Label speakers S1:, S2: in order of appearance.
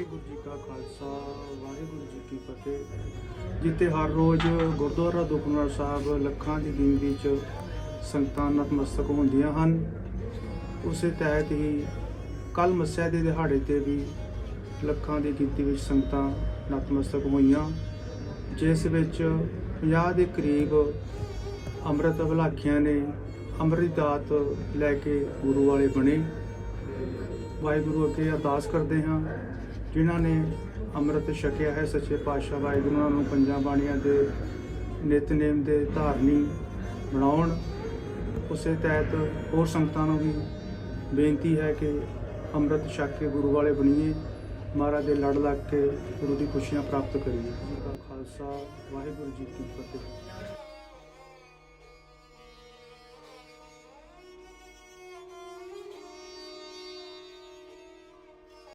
S1: ਵਾਹਿਗੁਰੂ ਜੀ ਕਾ ਖਾਲਸਾ, ਵਾਹਿਗੁਰੂ ਜੀ ਕੀ ਫਤਿਹ। ਜਿੱਥੇ ਹਰ ਰੋਜ਼ ਗੁਰਦੁਆਰਾ ਦੁਖਨਰ ਸਾਹਿਬ ਲੱਖਾਂ ਦੀ ਗਿਣਤੀ 'ਚ ਸੰਗਤਾਂ ਨਤਮਸਤਕ ਹੁੰਦੀਆਂ ਹਨ। ਉਸੇ ਤਹਿਤ ਹੀ ਕੱਲ ਮੱਸਿਆ ਦੇ ਦਿਹਾੜੇ ਤੇ ਵੀ ਲੱਖਾਂ ਦੀ ਗਿਣਤੀ ਵਿੱਚ ਸੰਗਤਾਂ ਨਤਮਸਤਕ ਹੋਈਆਂ। ਜਿਸ ਵਿੱਚ 50 ਦੇ ਕਰੀਬ ਅੰਮ੍ਰਿਤ ਭਲਾਖੀਆਂ ਨੇ ਅੰਮ੍ਰਿਤ ਦਾਤ ਲੈ ਕੇ ਗੁਰੂ ਵਾਲੇ ਬਣੇ। ਵਾਹਿਗੁਰੂ ਅੱਗੇ ਅਰਦਾਸ ਕਰਦੇ ਹਾਂ। ਜਿਨ੍ਹਾਂ ਨੇ ਅੰਮ੍ਰਿਤ ਛਕਿਆ ਹੈ ਸੱਚੇ ਪਾਤਸ਼ਾਹ ਵਾਹਿਗੁਰੂ ਨੂੰ ਪੰਜਾਂ ਬਾਣੀਆਂ ਦੇ ਨਿਤਨੇਮ ਦੇ ਧਾਰਨੀ ਬਣਾਉਣ। ਉਸੇ ਤਹਿਤ ਹੋਰ ਸੰਗਤਾਂ ਨੂੰ ਵੀ ਬੇਨਤੀ ਹੈ ਕਿ ਅੰਮ੍ਰਿਤ ਛਕ ਕੇ ਗੁਰੂ ਵਾਲੇ ਬਣੀਏ। ਮਹਾਰਾਜ ਦੇ ਲੜ ਲੱਗ ਕੇ ਗੁਰੂ ਦੀ ਖੁਸ਼ੀਆਂ ਪ੍ਰਾਪਤ ਕਰੀਏ। ਜੀ ਕਾ ਖਾਲਸਾ, ਵਾਹਿਗੁਰੂ ਜੀ ਕੀ ਫਤਿਹ।